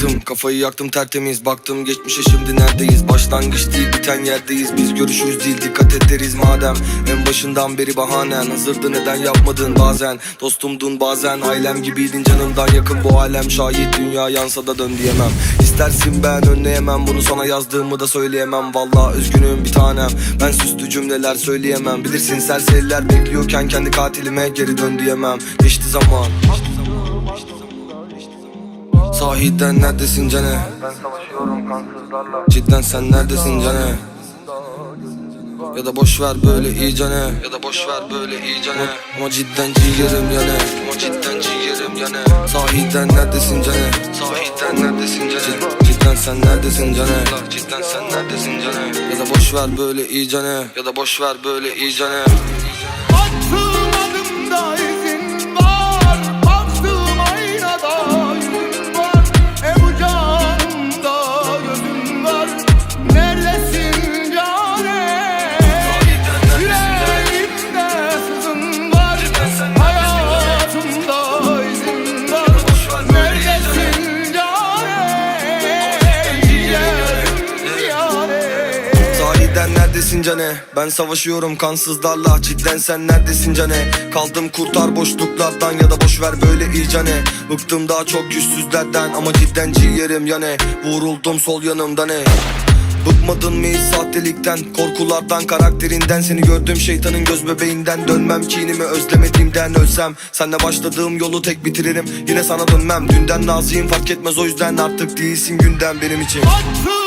Yaktım kafayı yaktım tertemiz. Baktım geçmişe şimdi neredeyiz? Başlangıç değil biten yerdeyiz. Biz görüşürüz değil dikkat ederiz madem. En başından beri bahanen. Hazırdı neden yapmadın bazen? Dostumdun bazen ailem gibiydin canımdan yakın. Bu alem şahit dünya yansa da dön diyemem. İstersin ben önleyemem Bunu sana yazdığımı da söyleyemem. Valla üzgünüm bir tanem. Ben süslü cümleler söyleyemem. Bilirsin serseriler bekliyorken kendi katilime geri dön diyemem. Geçti zaman Sahiden neredesin cane? Ben savaşıyorum kansızlarla Cidden sen neredesin cane? Ya da boş ver böyle iyi cane Ya da boş ver böyle iyi cane Ama cidden ciğerim yane Ama cidden ciğerim yane Sahiden neredesin cane? Sahiden neredesin cane? Cidden sen neredesin cane? Cidden sen neredesin cane? Ya da boş ver böyle iyi cane Ya da boş ver böyle iyi Sahiden neredesin cane? Ben savaşıyorum kansızlarla Cidden sen neredesin cane? Kaldım kurtar boşluklardan ya da boş ver böyle iyi cane Bıktım daha çok yüzsüzlerden ama cidden ciğerim yane. Vuruldum sol yanımda ne? Bıkmadın mı hiç sahtelikten? Korkulardan karakterinden. Seni gördüğüm şeytanın göz bebeğinden. Dönmem kinimi özlemediğimden ölsem. Senle başladığım yolu tek bitiririm. Yine sana dönmem. Dünden naziyim fark etmez o yüzden Artık değilsin günden benim için. Attığım